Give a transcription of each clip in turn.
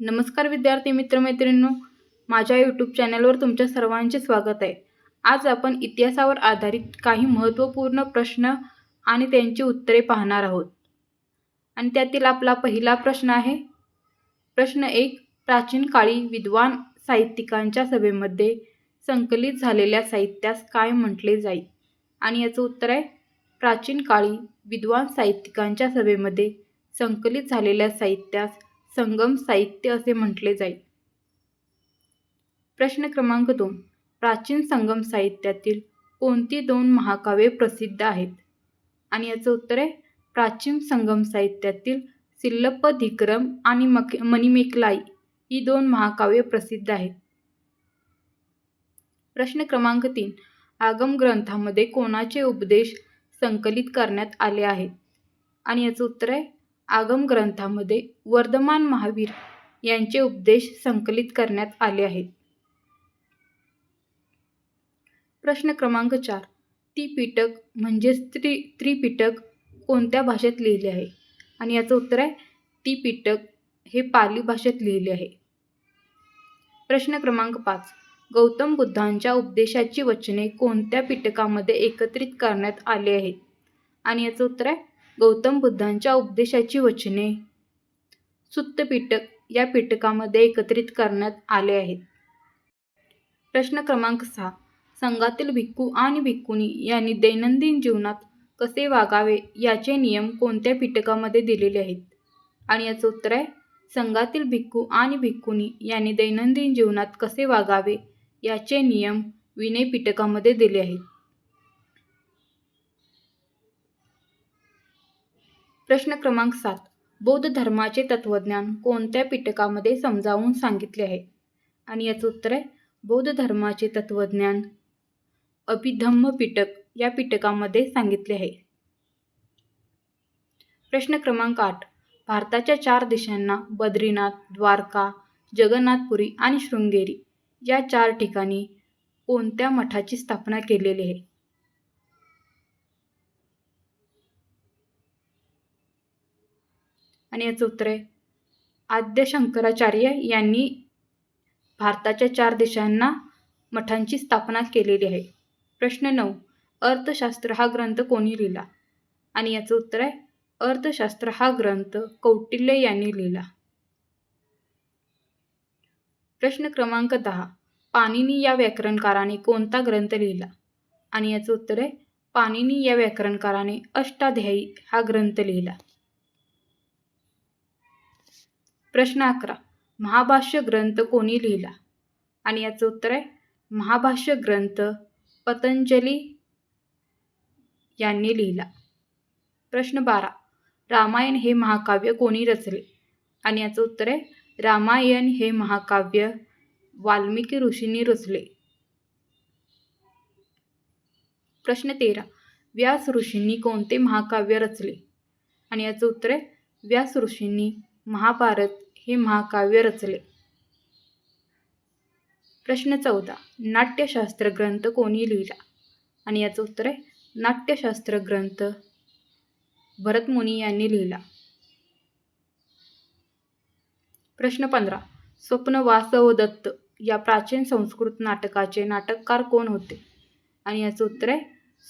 नमस्कार विद्यार्थी मित्रमैत्रिणींनो माझ्या यूट्यूब चॅनलवर तुमच्या सर्वांचे स्वागत आहे. आज आपण इतिहासावर आधारित काही महत्त्वपूर्ण प्रश्न आणि त्यांची उत्तरे पाहणार आहोत. आणि त्यातील आपला पहिला प्रश्न आहे प्रश्न एक प्राचीन काळी विद्वान साहित्यिकांच्या सभेमध्ये संकलित झालेल्या साहित्यास काय म्हटले जाईल आणि याचं उत्तर आहे प्राचीन काळी विद्वान साहित्यिकांच्या सभेमध्ये संकलित झालेल्या साहित्यास संगम साहित्य असे म्हटले जाईल. प्रश्न क्रमांक दोन. प्राचीन संगम साहित्यातील कोणती दोन महाकाव्ये प्रसिद्ध आहेत? आणि याचं उत्तर आहे प्राचीन संगम साहित्यातील सिल्लप्पधिक्रम आणि मक मणिमेकलाई ही दोन महाकाव्ये प्रसिद्ध आहेत. प्रश्न क्रमांक तीन. आगम ग्रंथामध्ये कोणाचे उपदेश संकलित करण्यात आले आहेत? आणि याचं उत्तर आहे आगम ग्रंथामध्ये वर्धमान महावीर यांचे उपदेश संकलित करण्यात आले आहेत. प्रश्न क्रमांक चार. त्रिपिटक म्हणजेच त्रि त्रिपिटक कोणत्या भाषेत लिहिले आहे? आणि याचं उत्तर आहे त्रिपिटक हे पाली भाषेत लिहिले आहे. प्रश्न क्रमांक पाच. गौतम बुद्धांच्या उपदेशाची वचने कोणत्या पिटकामध्ये एकत्रित करण्यात आले आहेत? आणि याचं उत्तर आहे गौतम बुद्धांच्या उपदेशाची वचने. सुत्त पिटक या पिटकामध्ये एकत्रित करण्यात आले आहेत. प्रश्न क्रमांक सहा. संघातील भिक्खू आणि भिक्खुनी यांनी दैनंदिन जीवनात कसे वागावे याचे नियम कोणत्या पिटकामध्ये दिलेले आहेत? आणि याचं उत्तर आहे संघातील भिक्खू आणि भिक्खुनी यांनी दैनंदिन जीवनात कसे वागावे याचे नियम विनय पिटकामध्ये दिले आहेत. प्रश्न क्रमांक सात. बौद्ध धर्माचे तत्त्वज्ञान कोणत्या पिटकामध्ये समजावून सांगितले आहे? आणि याचं उत्तर आहे बौद्ध धर्माचे तत्त्वज्ञान अभिधम्म पिटक या पिटकामध्ये सांगितले आहे. प्रश्न क्रमांक आठ. भारताच्या चार दिशांना बद्रीनाथ द्वारका जगन्नाथपुरी आणि शृंगेरी या चार ठिकाणी कोणत्या मठाची स्थापना केलेली आहे? आणि याचं उत्तर आहे आद्य शंकराचार्य यांनी भारताच्या चार देशांना मठांची स्थापना केलेली आहे. प्रश्न नऊ अर्थशास्त्र हा ग्रंथ कोणी लिहिला? आणि याचं उत्तर आहे अर्थशास्त्र हा ग्रंथ कौटिल्य यांनी लिहिला. प्रश्न क्रमांक दहा पाणिनी या व्याकरणकाराने कोणता ग्रंथ लिहिला? आणि याचं उत्तर आहे पाणिनी या व्याकरणकाराने अष्टाध्यायी हा ग्रंथ लिहिला. प्रश्न अकरा. महाभाष्य ग्रंथ कोणी लिहिला? आणि याचं उत्तर आहे महाभाष्य ग्रंथ पतंजली यांनी लिहिला. प्रश्न बारा. रामायण हे महाकाव्य कोणी रचले? आणि याचं उत्तर आहे रामायण हे महाकाव्य वाल्मिकी ऋषींनी रचले. प्रश्न तेरा. व्यास ऋषींनी कोणते महाकाव्य रचले? आणि याचं उत्तर आहे व्यास ऋषींनी महाभारत हे महाकाव्य रचले. प्रश्न चौदा. नाट्यशास्त्र ग्रंथ कोणी लिहिला? आणि याचं उत्तर आहे नाट्यशास्त्र ग्रंथ भरतमुनी यांनी लिहिला. प्रश्न पंधरा. स्वप्न वासव दत्त या प्राचीन संस्कृत नाटकाचे नाटककार कोण होते? आणि याचं उत्तर आहे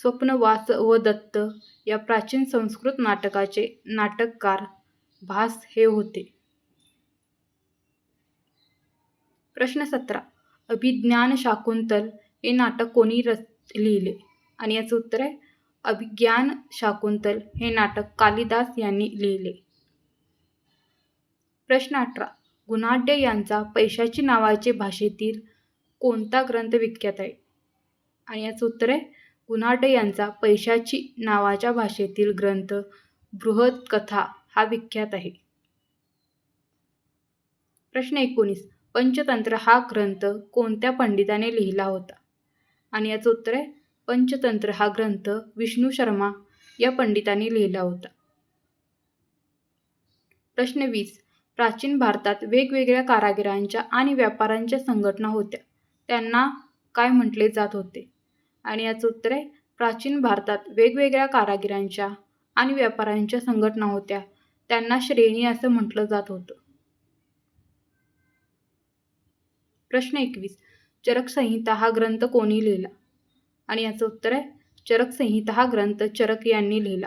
स्वप्न वास व दत्त या प्राचीन संस्कृत नाटकाचे नाटककार भास हे होते. प्रश्न सतरा. अभिज्ञान शाकुंतल हे नाटक कोणी रच लिहिले? आणि याचं उत्तर आहे अभिज्ञान शाकुंतल हे नाटक कालिदास यांनी लिहिले. प्रश्न अठरा. गुणाढ्य यांचा पैशाची नावाचे भाषेतील कोणता ग्रंथ विख्यात आहे? आणि याचं उत्तर आहे गुणाढ्य यांचा पैशाची नावाच्या भाषेतील ग्रंथ बृहत कथा हा विख्यात आहे. प्रश्न एकोणीस. पंचतंत्र हा ग्रंथ कोणत्या पंडिताने लिहिला होता? आणि याचं उत्तर आहे पंचतंत्र हा ग्रंथ विष्णू शर्मा या पंडिताने लिहिला होता. प्रश्न वीस. प्राचीन भारतात वेगवेगळ्या कारागिरांच्या आणि व्यापाऱ्यांच्या संघटना होत्या. त्यांना काय म्हटले जात होते? आणि याचं उत्तर आहे प्राचीन भारतात वेगवेगळ्या कारागिरांच्या आणि व्यापाऱ्यांच्या संघटना होत्या. त्यांना श्रेणी असं म्हटलं जात होतं. प्रश्न एकवीस. चरकसंहिता हा ग्रंथ कोणी लिहिला? आणि याचं उत्तर आहे चरकसंहिता हा ग्रंथ चरक यांनी लिहिला.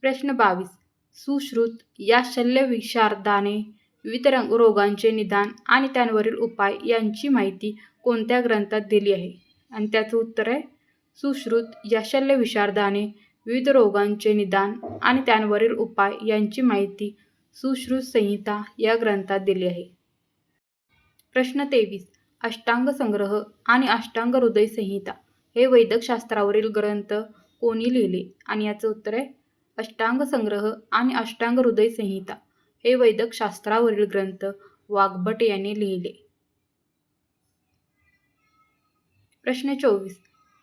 प्रश्न बावीस. सुश्रुत या शल्यविशारदाने विविध रंग रोगांचे निदान आणि त्यांवरील उपाय यांची माहिती कोणत्या ग्रंथात दिली आहे? आणि त्याचं उत्तर आहे सुश्रुत या शल्यविशारदाने विविध रोगांचे निदान आणि त्यांवरील उपाय यांची माहिती सुश्रुत संहिता या ग्रंथात दिली आहे. प्रश्न तेवीस. अष्टांग संग्रह आणि अष्टांग हृदय संहिता. हे वैदकशास्त्रावरील ग्रंथ कोणी लिहिले? आणि याचं उत्तर आहे अष्टांग संग्रह आणि अष्टांग हृदय संहिता. हे वैदकशास्त्रावरील ग्रंथ वाघभट यांनी लिहिले. प्रश्न चोवीस.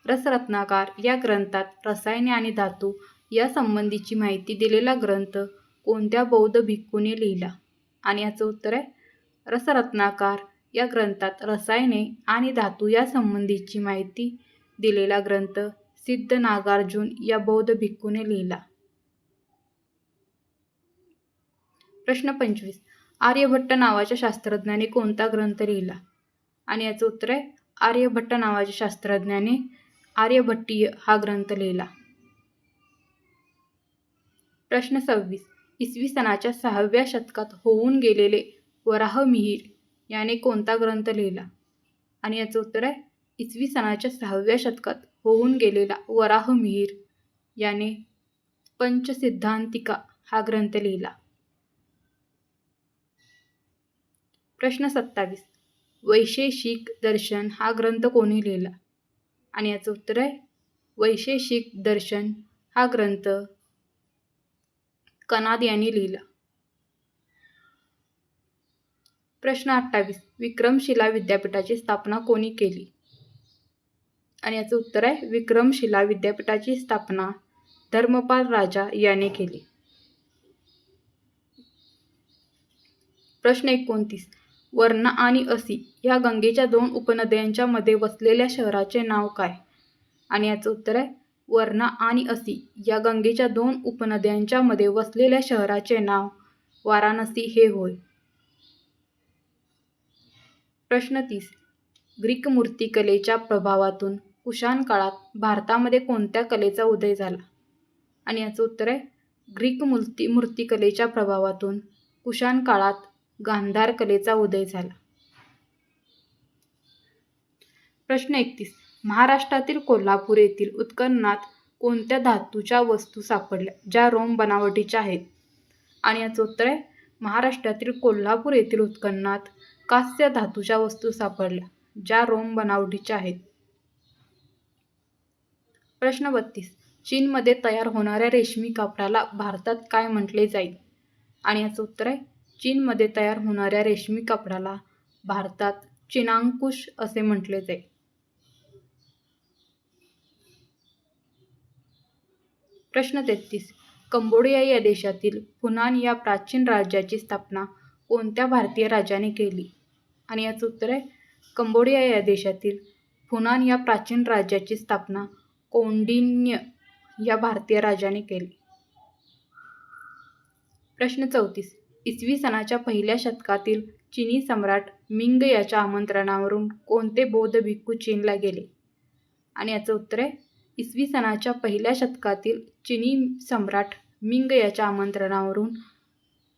रसरत्नाकार या ग्रंथात रसायने आणि धातू या संबंधीची माहिती दिलेला ग्रंथ कोणत्या बौद्ध भिक्खूने लिहिला? आणि याचं उत्तर आहे रसरत्नाकार या ग्रंथात रसायने आणि धातू या संबंधीची माहिती दिलेला ग्रंथ सिद्ध नागार्जुन या बौद्ध भिक्खूने लिहिला. प्रश्न पंचवीस. आर्यभट्ट नावाच्या शास्त्रज्ञाने कोणता ग्रंथ लिहिला? आणि याचं उत्तर आहे आर्यभट्ट नावाच्या शास्त्रज्ञाने आर्यभट्टीय हा ग्रंथ लिहिला. प्रश्न सव्वीस. इसवी सनाच्या सहाव्या शतकात होऊन गेलेले वराहमिहीर याने कोणता ग्रंथ लिहिला? आणि याचं उत्तर आहे इसवी सनाच्या सहाव्या शतकात होऊन गेलेला वराहमिहीर. याने पंचसिद्धांतिका हा ग्रंथ लिहिला. प्रश्न सत्तावीस. वैशेषिक दर्शन हा ग्रंथ कोणी लिहिला? आणि याचं उत्तर आहे वैशेषिक दर्शन हा ग्रंथ कनाद यांनी लिहिला. प्रश्न अठ्ठावीस. विक्रमशिला विद्यापीठाची स्थापना कोणी केली? आणि याचं उत्तर आहे विक्रमशिला विद्यापीठाची स्थापना धर्मपाल राजा याने केली. प्रश्न एकोणतीस. वर्णा आणि असी या गंगेच्या दोन उपनद्यांच्या मध्ये वसलेल्या शहराचे नाव काय? आणि याचं उत्तर आहे वर्णा आणि असी या गंगेच्या दोन उपनद्यांच्या मध्ये वसलेल्या शहराचे नाव वाराणसी हे होय. प्रश्न तीस. ग्रीक मूर्तिकलेच्या प्रभावातून कुशाण काळात भारतामध्ये कोणत्या कलेचा उदय झाला? आणि याचं उत्तर आहे ग्रीक मूर्ती मूर्तिकलेच्या प्रभावातून कुशाण काळात गांधार कलेचा उदय झाला. प्रश्न एकतीस. महाराष्ट्रातील कोल्हापूर येथील उत्खननात कोणत्या धातूच्या वस्तू सापडल्या ज्या रोम बनावटीच्या आहेत? आणि याचं उत्तर आहे महाराष्ट्रातील कोल्हापूर येथील उत्खननात कास्य धातूच्या वस्तू सापडल्या ज्या रोम बनावटीच्या आहेत. प्रश्न बत्तीस. चीनमध्ये तयार होणाऱ्या रेशमी कापडाला भारतात काय म्हटले जाईल? आणि याचं उत्तर आहे चीनमध्ये तयार होणाऱ्या रेशमी कापडाला भारतात चिनांकुश असे म्हटले जाईल. प्रश्न तेहतीस. कंबोडिया या देशातील फुनान या प्राचीन राज्याची स्थापना कोणत्या भारतीय राजाने केली? आणि याचं उत्तर आहे कंबोडिया या देशातील फुनान या प्राचीन राज्याची स्थापना कोंडिन्य या भारतीय राजाने केली. प्रश्न चौतीस. इसवी सनाच्या पहिल्या शतकातील चिनी सम्राट मिंग याच्या आमंत्रणावरून कोणते बौद्ध भिक्खू चीनला गेले? आणि याचं उत्तर आहे इसवी सनाच्या पहिल्या शतकातील चिनी सम्राट मिंग याच्या आमंत्रणावरून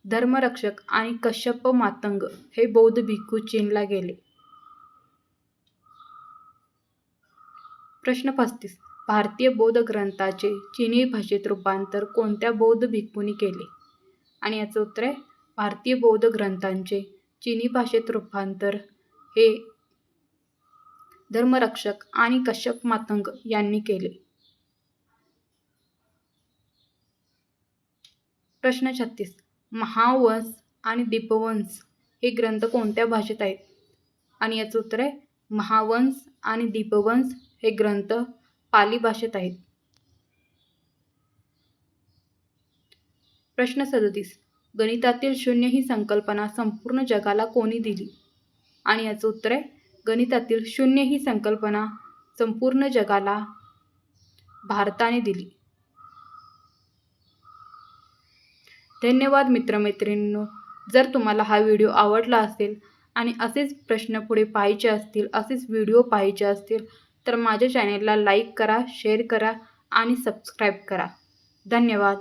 धर्मरक्षक आणि कश्यप मातंग हे बौद्ध भिक्खू चीनला गेले. प्रश्न पस्तीस. भारतीय बौद्ध ग्रंथाचे चिनी भाषेत रूपांतर कोणत्या बौद्ध भिक्खूंनी केले? आणि याचं उत्तर आहे भारतीय बौद्ध ग्रंथांचे चिनी भाषेत रूपांतर हे धर्मरक्षक आणि कश्यप मातंग यांनी केले. प्रश्न छत्तीस. महावंश आणि दीपवंश हे ग्रंथ कोणत्या भाषेत आहेत? आणि याचं उत्तर आहे महावंश आणि दीपवंश हे ग्रंथ पाली भाषेत आहेत. प्रश्न सदतीस. गणितातील शून्य ही संकल्पना संपूर्ण जगाला कोणी दिली? आणि याचं उत्तर आहे गणितातील शून्य ही संकल्पना संपूर्ण जगाला भारताने दिली. धन्यवाद मित्रमैत्रिणींनो. जर तुम्हाला हा व्हिडिओ आवडला असेल आणि असेच प्रश्न पुढे पाहायचे असतील असेच व्हिडिओ पाहायचे असतील तर माझ्या चॅनेलला लाईक करा शेअर करा आणि सबस्क्राईब करा. धन्यवाद.